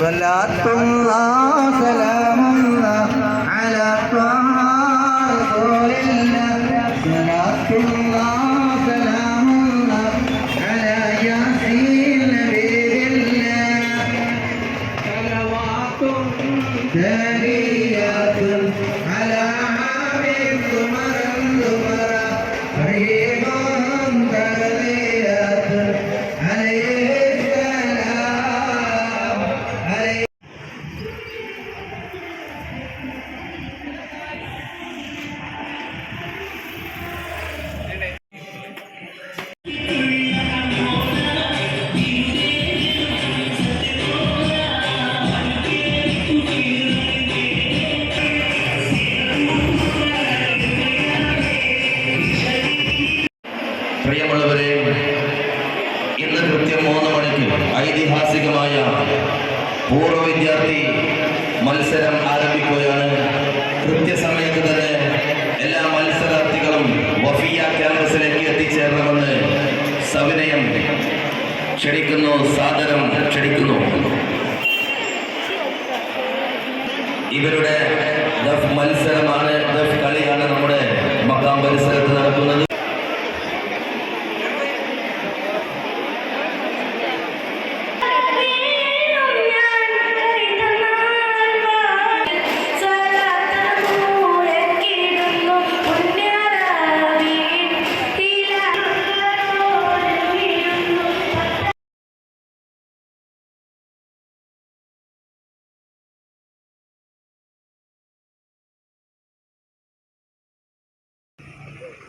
صلاة الله سلام الله على طه ക്ഷണിക്കുന്നു സാദരം ക്ഷണിക്കുന്നു. ഇവരുടെ ദഫ് മത്സരമാണ് ദഫ് കളിയാണ് നമ്മുടെ മക്കാം പരിസരത്ത് നടക്കുന്നത്.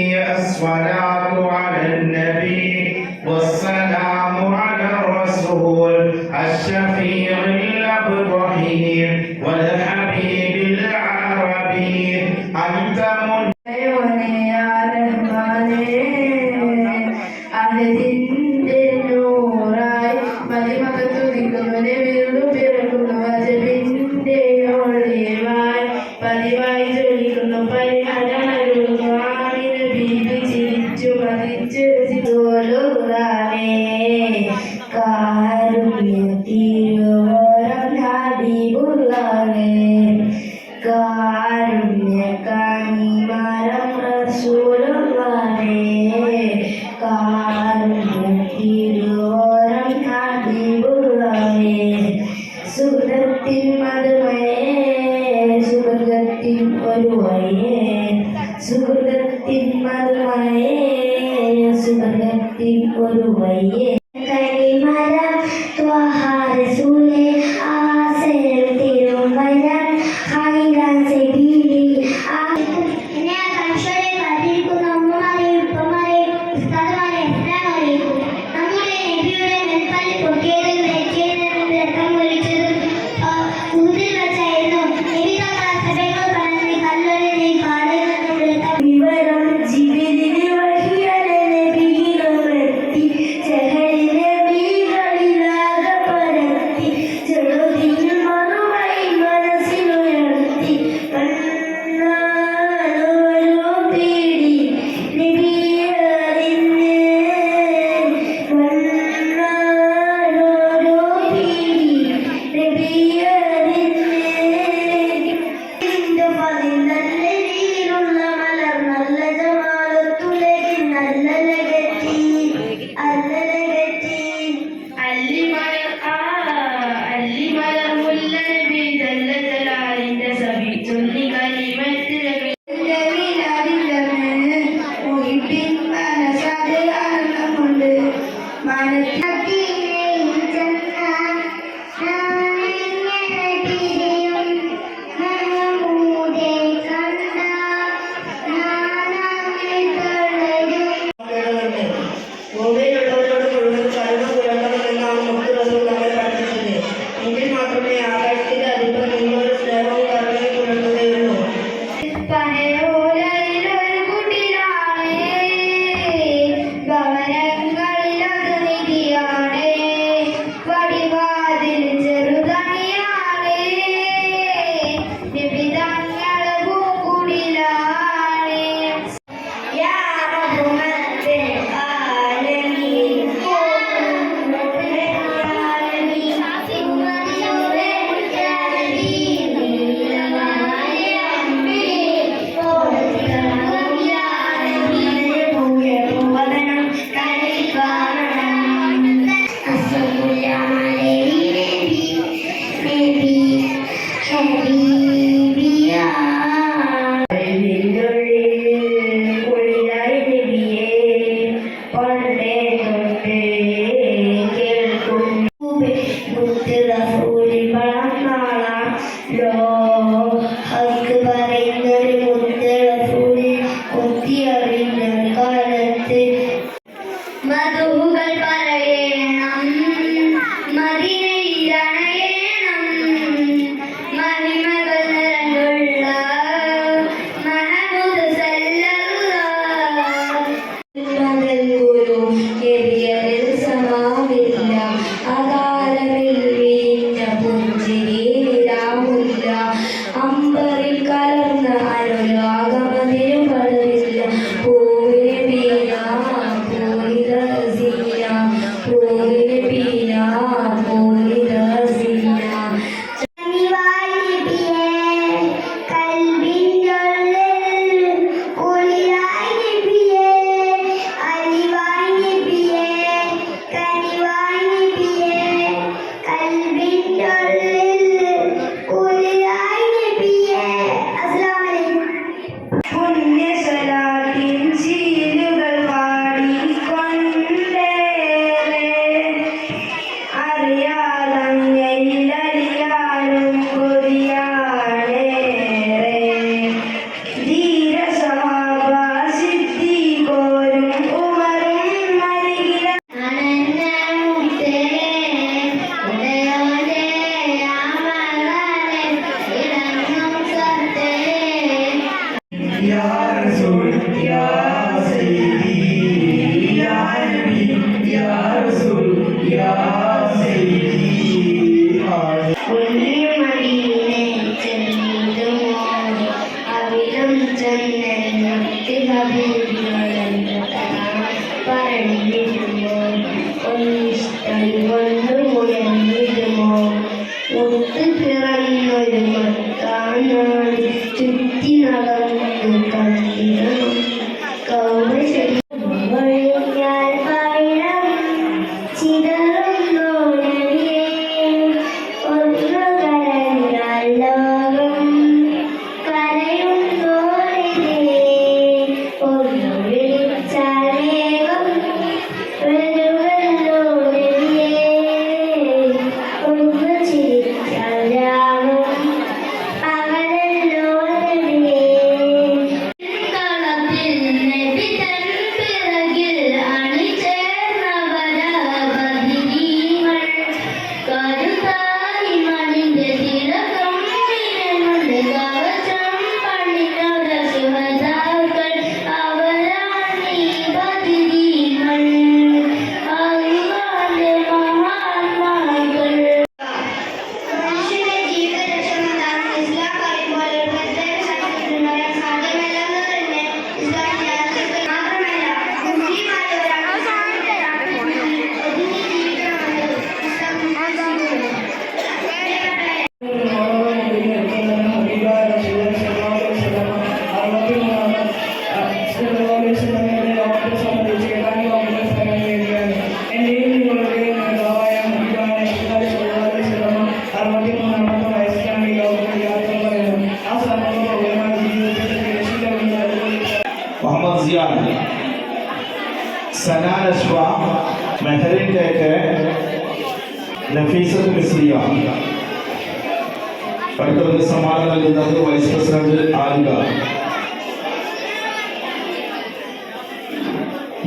الصلاة على النبي والسلام على الرسول الشفيع الأبراهيم والحبيب العربي أنت మరణించు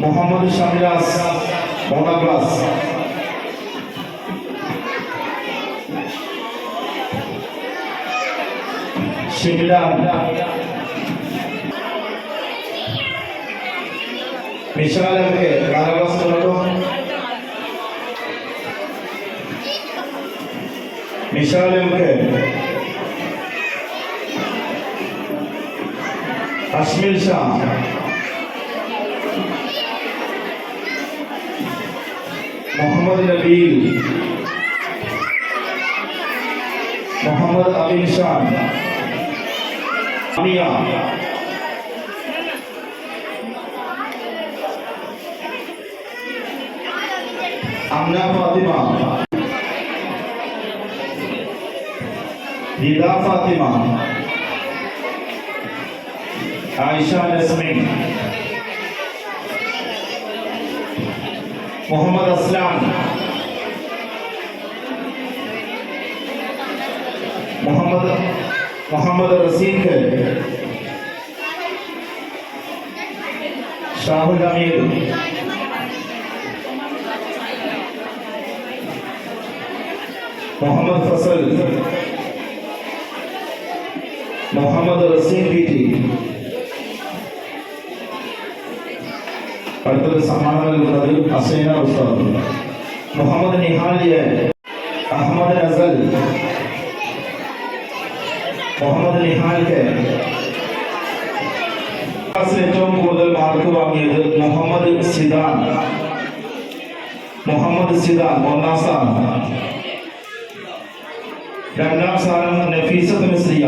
মোহাম্মদ শামিরাজ মোনাগ্লাস শিবিরা বিশাল এমকে কারাবাস করতো বিশাল এমকে কাশ্মীর শাহ محمد نبيل محمد أمين نشان أميا أمنا فاطمة ندا فاطمة عائشة نسمين محمد اسلام محمد محمد رسيد كل شاه الأمير. محمد فصل. محمد رسيد بيتي ടി അടുത്തത് സമ്മാനം നൽകുന്നത് അസൈന ഉസ്താദ്. മുഹമ്മദ് നിഹാലിയ അഹമ്മദ് നസൽ മുഹമ്മദ് ക്ലാസ്സിൽ ഏറ്റവും കൂടുതൽ മാർക്ക് വാങ്ങിയത് മുഹമ്മദ് സിദാൻ. മുഹമ്മദ് സിദാൻ ഒന്നാം സ്ഥാനം. രണ്ടാം സ്ഥാനം നഫീസത്തിന് മിസ്രിയ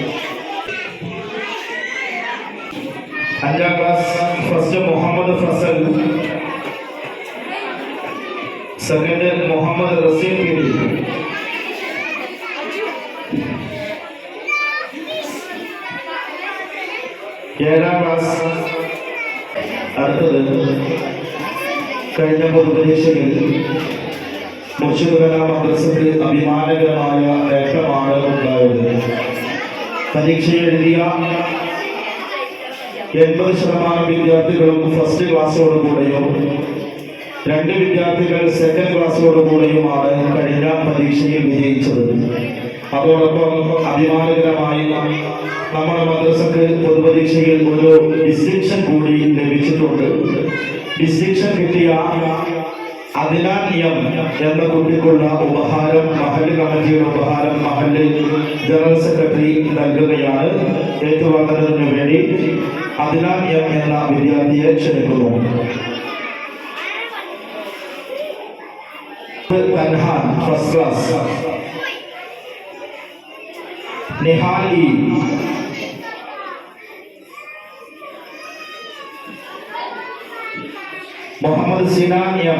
അഞ്ചാം class first Muhammad Fasal. Second Muhammad Raseem പിരി ഏഴാം ക്ലാസ് അടുത്തത് കഴിഞ്ഞ പൊതുപരീക്ഷയിൽ മുർഷിദ് കലാം മദ്രസത്തിൽ അഭിമാനകരമായ നേട്ടമാണ് ഉണ്ടായത്. പരീക്ഷ എഴുതിയ എൺപത് ശതമാനം വിദ്യാർത്ഥികളും ഫസ്റ്റ് ക്ലാസ്സോടുകൂടെയും രണ്ട് വിദ്യാർത്ഥികൾ സെക്കൻഡ് ക്ലാസ്സോടുകൂടെയുമാണ് കഴിഞ്ഞ പരീക്ഷയിൽ വിജയിച്ചത്. അതോടൊപ്പം അഭിമാനകരമായി നമ്മുടെ മദ്രസക്ക് പൊതുപരീക്ഷയിൽ ഒരു ഡിസ്റ്റിങ്ഷൻ കൂടി ലഭിച്ചിട്ടുണ്ട്. ഡിസ്റ്റിങ്ഷൻ കിട്ടിയ അതിനാനിയം എന്ന കുട്ടിക്കുള്ള ഉപഹാരം മഹൽ കമ്മിറ്റിയുടെ ഉപഹാരം മഹൽ ജനറൽ സെക്രട്ടറി നൽകുകയാണ് ഏറ്റുവാങ്ങുന്നതിന് വേണ്ടി. അതിനാനിയം എന്ന വിദ്യാർത്ഥിയെ ക്ഷണിക്കുന്നു. Tanhan first class Muhammad Sinan M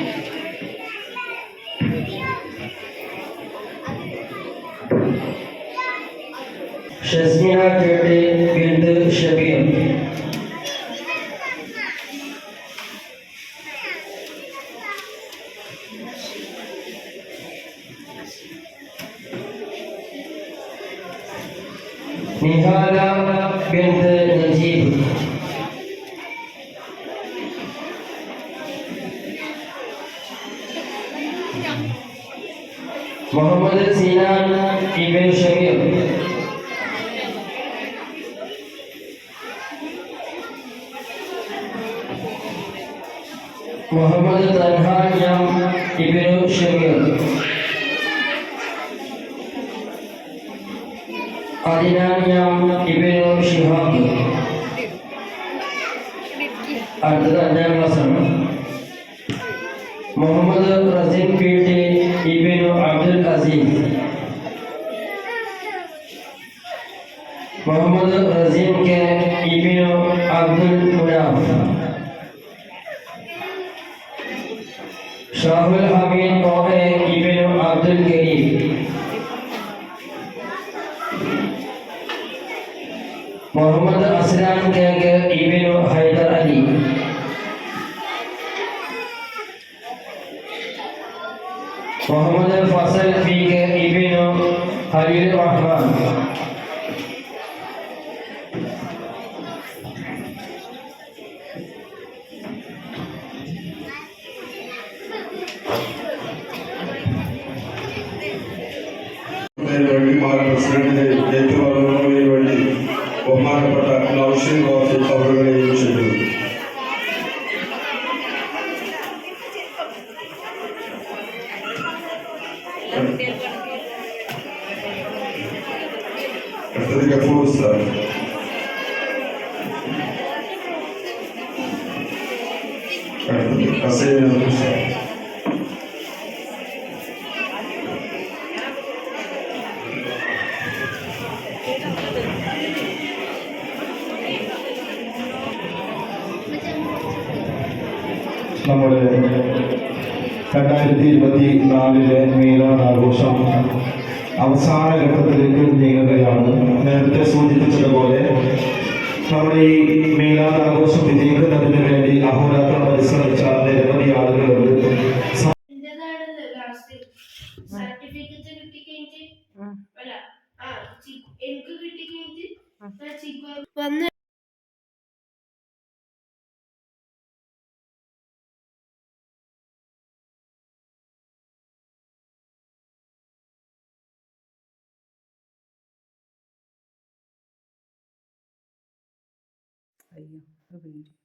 ഷസ്മിന കേട്ട് ബിന്ദു ഷബീർ محمد طلحہ جام ابن شمیر عدنان جام ابن شہاب۔ அடுத்தது அஞ்சாம் கிளாஸ் মোহাম্মদ আসলাম ট্যাঙ্ক ইবিন হায়দার আলী মোহাম্মদ ফসল ফিক ইবিন হাবিব রহমান നാലിലെ മീലാദ് ആഘോഷം. അവസാന ഘട്ടത്തിലേക്ക് നീങ്ങുകയാണ്. നേരത്തെ സൂചിപ്പിച്ചതുപോലെ നമ്മുടെ ഈ മീലാദ് ആഘോഷം വിജയിക്കുന്നതിന് വേണ്ടി അഹോരാത്രം പരിശ്രമിച്ച അയ്യോ അത് മിനിറ്റ്